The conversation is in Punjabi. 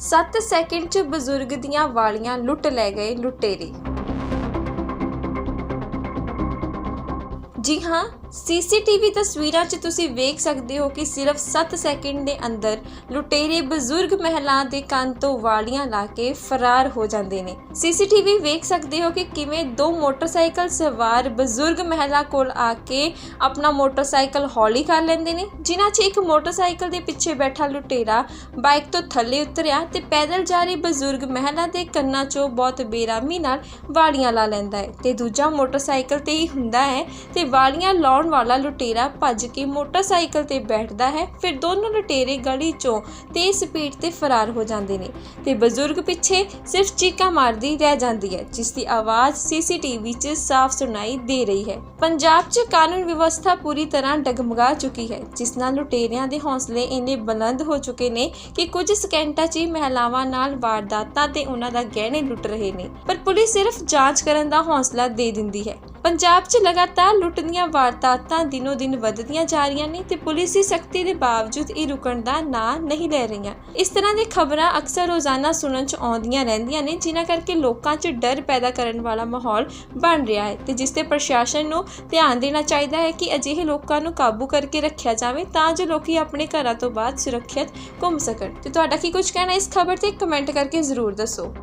7 ਸੈਕਿੰਡ 'ਚ ਬਜ਼ੁਰਗ ਦੀਆਂ ਵਾਲੀਆਂ ਲੁੱਟ ਲੈ ਗਏ ਲੁਟੇਰੇ। ਜੀ ਹਾਂ ਸੀਸੀਟੀਵੀ ਤਸਵੀਰਾਂ 'ਚ ਤੁਸੀਂ ਵੇਖ ਸਕਦੇ ਹੋ ਕਿ ਸਿਰਫ 7 ਸੈਕਿੰਡ ਦੇ ਅੰਦਰ ਲੁਟੇਰੇ ਬਜ਼ੁਰਗ ਮਹਿਲਾ ਦੇ ਕੰਨ ਤੋਂ ਵਾਲੀਆਂ ਲਾ ਕੇ ਫਰਾਰ ਹੋ ਜਾਂਦੇ ਨੇ। ਸੀਸੀਟੀਵੀ ਵੇਖ ਸਕਦੇ ਹੋ ਕਿ ਕਿਵੇਂ ਦੋ ਮੋਟਰਸਾਈਕਲ ਸਵਾਰ ਬਜ਼ੁਰਗ ਮਹਿਲਾ ਕੋਲ ਆ ਕੇ ਆਪਣਾ ਮੋਟਰਸਾਈਕਲ ਹੌਲੀ ਕਰ ਲੈਂਦੇ ਨੇ, ਜਿਨ੍ਹਾਂ 'ਚ ਇੱਕ ਮੋਟਰਸਾਈਕਲ ਦੇ ਪਿੱਛੇ ਬੈਠਾ ਲੁਟੇਰਾ ਬਾਈਕ ਤੋਂ ਥੱਲੇ ਉਤਰਿਆ ਤੇ ਪੈਦਲ ਜਾ ਰਹੀ ਬਜ਼ੁਰਗ ਮਹਿਲਾ ਦੇ ਕੰਨਾਂ 'ਚੋਂ ਬਹੁਤ ਬੇਰਾਮੀ ਨਾਲ ਵਾਲੀਆਂ ਲਾ ਲੈਂਦਾ ਹੈ ਤੇ ਦੂਜਾ ਮੋਟਰਸਾਈਕਲ ਤੇ ਹੀ ਹੁੰਦਾ ਹੈ ਤੇ ਵਾਲੀਆਂ ਲਾਉਣ ਵਾਲਾ ਲੁਟੇਰਾ ਭੱਜ ਕੇ ਮੋਟਰਸਾਈਕਲ ਤੇ ਬੈਠਦਾ ਹੈ। ਫਿਰ ਦੋਨੋਂ ਲੁਟੇਰੇ ਗਲੀ 'ਚੋਂ ਤੇਜ਼ ਸਪੀਡ ਤੇ ਫਰਾਰ ਹੋ ਜਾਂਦੇ ਨੇ ਤੇ ਬਜ਼ੁਰਗ ਪਿੱਛੇ ਸਿਰਫ ਚੀਕਾਂ ਮਾਰਦੀ ਰਹਿ ਜਾਂਦੀ ਹੈ, ਜਿਸ ਦੀ ਆਵਾਜ਼ ਸੀਸੀਟੀਵੀ 'ਚ ਸਾਫ਼ ਸੁਣਾਈ ਦੇ ਰਹੀ ਹੈ। ਪੰਜਾਬ 'ਚ ਕਾਨੂੰਨ ਵਿਵਸਥਾ ਪੂਰੀ ਤਰ੍ਹਾਂ ਡਗਮਗਾ ਚੁੱਕੀ ਹੈ, ਜਿਸ ਨਾਲ ਲੁਟੇਰਿਆਂ ਦੇ ਹੌਸਲੇ ਇੰਨੇ ਬੁਲੰਦ ਹੋ ਚੁੱਕੇ ਨੇ ਕਿ ਕੁਝ ਸਕਿੰਟਾਂ 'ਚ ਹੀ ਮਹਿਲਾਵਾਂ ਨਾਲ ਵਾਰਦਾਤਾਂ ਤੇ ਉਹਨਾਂ ਦਾ ਗਹਿਣੇ ਲੁੱਟ ਰਹੇ ਨੇ। ਪਰ ਪੁਲਿਸ ਸਿਰਫ ਜਾਂਚ ਕਰਨ ਦਾ ਹੌਸਲਾ ਦੇ ਦਿੰਦੀ ਹੈ। ਪੰਜਾਬ 'ਚ ਲਗਾਤਾਰ ਲੁੱਟ ਦੀਆਂ ਵਾਰਦਾਤਾਂ ਦਿਨੋ ਦਿਨ ਵੱਧਦੀਆਂ ਜਾ ਰਹੀਆਂ ਨੇ ਤੇ ਪੁਲਿਸ ਦੀ ਸਖਤੀ ਦੇ ਬਾਵਜੂਦ ਇਹ ਰੁਕਣ ਦਾ ਨਾਂ ਨਹੀਂ ਲੈ ਰਹੀਆਂ। ਇਸ ਤਰ੍ਹਾਂ ਦੀ ਖਬਰਾਂ ਅਕਸਰ ਰੋਜ਼ਾਨਾ ਸੁਣਨ 'ਚ ਆਉਂਦੀਆਂ ਰਹਿੰਦੀਆਂ ਨੇ, ਜਿਨ੍ਹਾਂ ਕਰਕੇ ਲੋਕਾਂ 'ਚ ਡਰ ਪੈਦਾ ਕਰਨ ਵਾਲਾ ਮਾਹੌਲ ਬਣ ਰਿਹਾ ਹੈ ਤੇ ਜਿਸ ਤੇ ਪ੍ਰਸ਼ਾਸਨ ਨੂੰ ਧਿਆਨ ਦੇਣਾ ਚਾਹੀਦਾ ਹੈ ਕਿ ਅਜਿਹੇ ਲੋਕਾਂ ਨੂੰ ਕਾਬੂ ਕਰਕੇ ਰੱਖਿਆ ਜਾਵੇ ਤਾਂ ਜੋ ਲੋਕੀ ਆਪਣੇ ਘਰਾਂ ਤੋਂ ਬਾਅਦ ਸੁਰੱਖਿਅਤ ਘੁੰਮ ਸਕਣ। ਤੇ ਤੁਹਾਡਾ ਕੀ ਕੁਝ ਕਹਿਣਾ ਇਸ ਖਬਰ ਤੇ? ਕਮੈਂਟ ਕਰਕੇ ਜ਼ਰੂਰ ਦੱਸੋ।